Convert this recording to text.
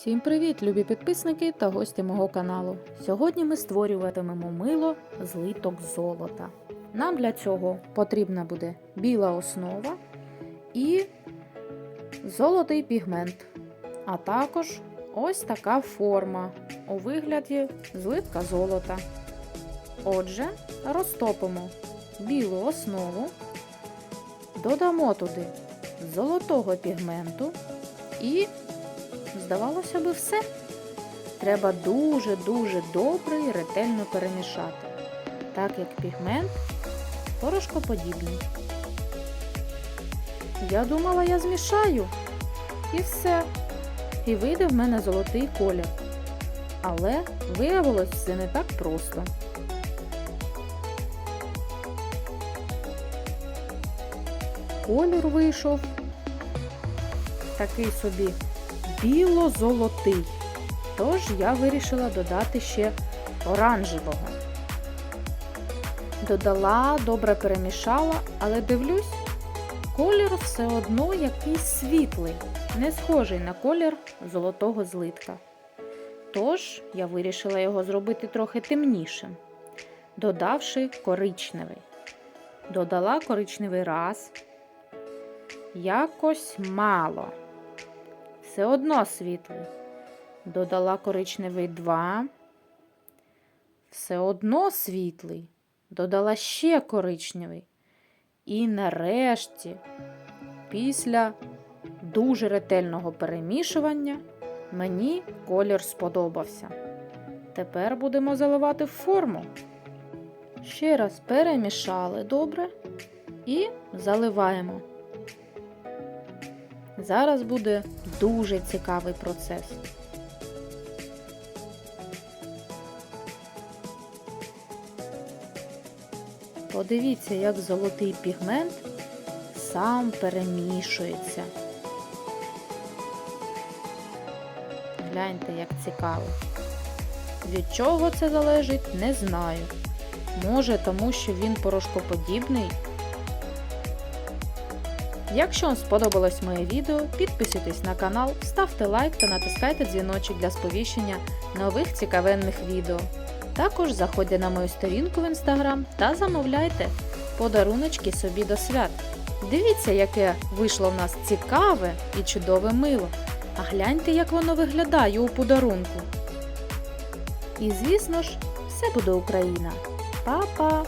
Всім привіт, любі підписники та гості мого каналу. Сьогодні ми створюватимемо мило злиток золота. Нам для цього потрібна буде біла основа і золотий пігмент, а також ось така форма у вигляді злитка золота. Отже, розтопимо білу основу, додамо туди золотого пігменту і Здавалося би, все. Треба дуже-дуже добре і ретельно перемішати, так як пігмент порошкоподібний. Я думала, я змішаю і все. І вийде в мене золотий колір. Але виявилось все не так просто. Колір вийшов такий собі біло-золотий. Тож я вирішила додати ще оранжевого. Додала, добре перемішала, але дивлюсь, колір все одно якийсь світлий, не схожий на колір золотого злитка. Тож я вирішила його зробити трохи темнішим, додавши коричневий. Додала коричневий раз. Якось мало все одно світлий. Додала коричневий 2. Все одно світлий. Додала ще коричневий. І нарешті, після дуже ретельного перемішування, мені колір сподобався. Тепер будемо заливати форму. Ще раз перемішали добре і заливаємо. Зараз буде дуже цікавий процес. Подивіться, як золотий пігмент сам перемішується. Гляньте, як цікаво. Від чого це залежить, не знаю. Може, тому що він порошкоподібний. Якщо вам сподобалось моє відео, підписуйтесь на канал, ставте лайк та натискайте дзвіночок для сповіщення нових цікавенних відео. Також заходьте на мою сторінку в інстаграм та замовляйте подаруночки собі до свят. Дивіться, яке вийшло в нас цікаве і чудове мило. А гляньте, як воно виглядає у подарунку. І звісно ж, все буде Україна. Па-па!